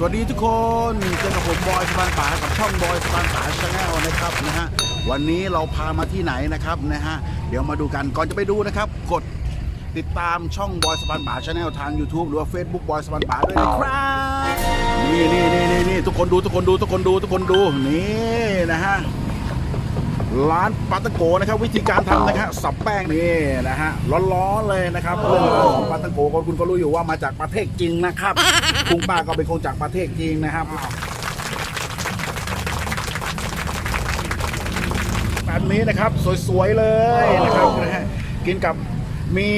สวัสดีทุกคนเจอกับผมบอยสปานป่ากับช่องบอยสปานป่าชาแนลนะครับนะฮะวันนี้เราพามาที่ไหนนะครับนะฮะเดี๋ยวมาดูกันก่อนจะไปดูนะครับ กดติดตามช่องบอยสปานป่าชาแนลทาง YouTube หรือว่า Facebook บอยสปานป่าด้วยนะครับนี่นี่นี่นี่นี่ทุกคนดูทุกคนดูทุกคนดูทุกคนดูนี่นะฮะ ร้านปาตะโกนะครับวิธีการทำนะครับสับแป้งนี่นะฮะร้อนๆเลยนะครับเรื่องราวของปาตะโกก็คุณก็รู้อยู่ว่ามาจากประเทศจริงนะครับคุณป้าก็เป็นคนจากประเทศจริงนะครับแบบนี้นะครับสวยๆเลยนะครับนะฮะกินกับมี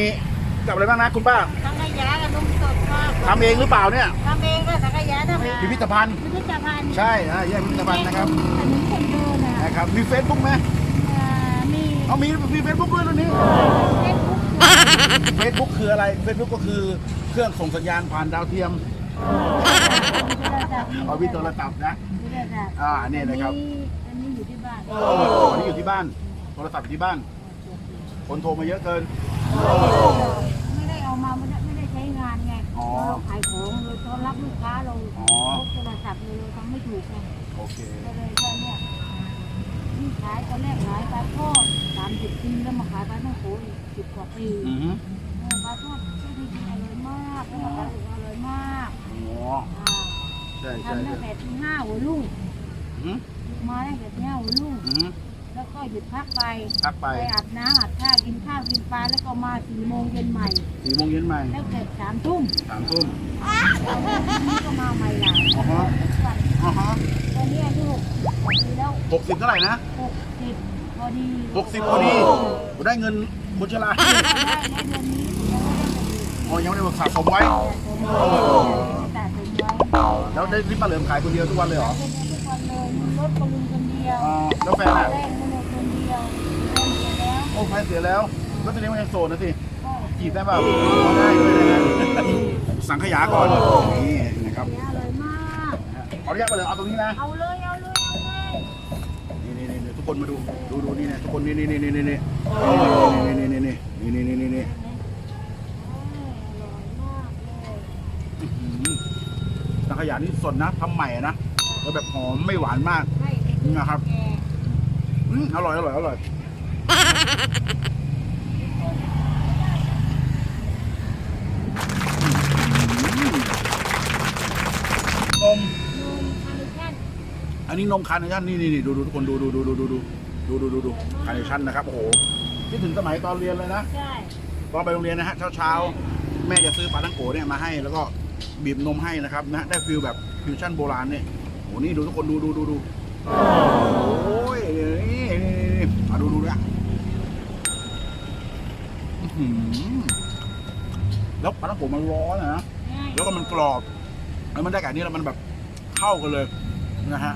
กับอะไรบ้างนะคุณป้าสังขยากับนมสดค่ะทำเองหรือเปล่าเนี่ยทำเองก็สังขยาทำเองพิพิธภัณฑ์พิพิธภัณฑ์ใช่นะแยกพิพิธภัณฑ์นะครับถ นนคนเดินนะนะครับ มีเฟซบุ๊กไหมอ่ามีเอามีมีเฟซบุ๊กด้วยตรงนี้เฟซบุ๊กเฟซบุ๊กคืออะไรเฟซบุ๊กก็คือเครื่องส่งสัญญาณผ่านดาวเทียมเอาวิโทรศัพท์นะ อ่านี่นะครับ อันนี้อยู่ที่บ้านวันนี้อยู่ที่บ้าน โทรศัพท์อยู่ที่บ้าน คนโทรมาเยอะเกิน ไม่ได้เอามาไม่ได้ไม่ได้ใช้งานไงอ๋อ เราขายของเราต้อนรับลูกค้าเราอ๋อพกโทรศัพท์เลยเราทำไม่ถูกไงโอเค ก็เลยแค่เนี้ยที่ขายตอนแรกขายปลาทอดสามสิบปีแล้วมาขายปลาท่องโกอีกสิบกว่าปีอือฮึเออปลาทอดที่ดีอร่อยมากแล้วก็ปลาอื่นอร่อยมากอ๋ออ่าใช่ใช่ทำตั้ใช่งแต่ตีห้าหัวลุ่งอือฮึมาตั้งแต่ตีห้าหัวลุ่งอือฮึแล้วก็หยุดพักไปพักไปไปอาบน้ำอาบท่ากินข้าวกินปลาแล้วก็มาสี่โมงเย็นใหม่ สี่โมงเย็นใหม่แล้วเสร็จสามทุ่มสามทุ่มนี่ก็มาใหม่หลายอ๋อฮะทุกวันอ๋อฮะตอนนี้อายุห กสิบปีแล้วหกสิบเท่าไหร่นะหกสิบพอดีหกสิบพอดีได้เงินคนชราได้ได้เดือนนี้ยังไม่ได้ไปดูอ๋อยังไม่ได้สะสมไว้แต่ถึงไว้แล้วได้ริบมาเหลิมขายคนเดียวทุกวันเลยเหรอเป็นทุกวันเลยมีรถกระลุงคนเดียวอ๋อแล้วแฟนอะแรกมันเลยคนเดียวเสร็จแล้วโอ้แฟนเสียแล้วก็แสดงว่ายังโสดนะสิก็จีบได้เปล่าได้ด้วยนะฮะสังขยาก่อนนี่นะครับเสียเลยมากขออนุญาตไปเลยเอาตรงนี้นะเอาเลย ทุกคนมาดู ดูดูนี่นะทุกคนนี่นี่นี่นี่นี่นี่นี่นี่นี่นี่นี่นี่นี่นี่อร่อยมากเลยสังขยานี่สดนะทำใหม่นะแล้วแบบหอมไม่หวานมากให้นะครับแกอืมอร่อยอร่อยอร่อย อันนี้นมคาร์เนชั่นนี่นี่นี่ดูดูทุกคนดูดูดูดูดูดูดูดูดูดูคาร์เนชั่นนะครับโอ้โหคิดถึงสมัยตอนเรียนเลยนะใช่ตอนไปโรงเรียนนะฮะเช้าเช้าๆแม่จะซื้อปลาทังโกเนี่ยมาให้ แล้วก็บีบนมให้นะครับนะได้ฟิลแบบฟิวชั่นโบราณเนี่ยโอ้โหนี่ดูทุกคนดูดูดูดูโอ้ยนี่นี่นี่นี่มาดูดูนะอื้อหือแล้วปลาทังโกมันร้อนอะนะง่ายแล้วก็มันกรอบ แล้วมันได้กับอันนี้แล้วมันแบบเข้ากันเลย นะ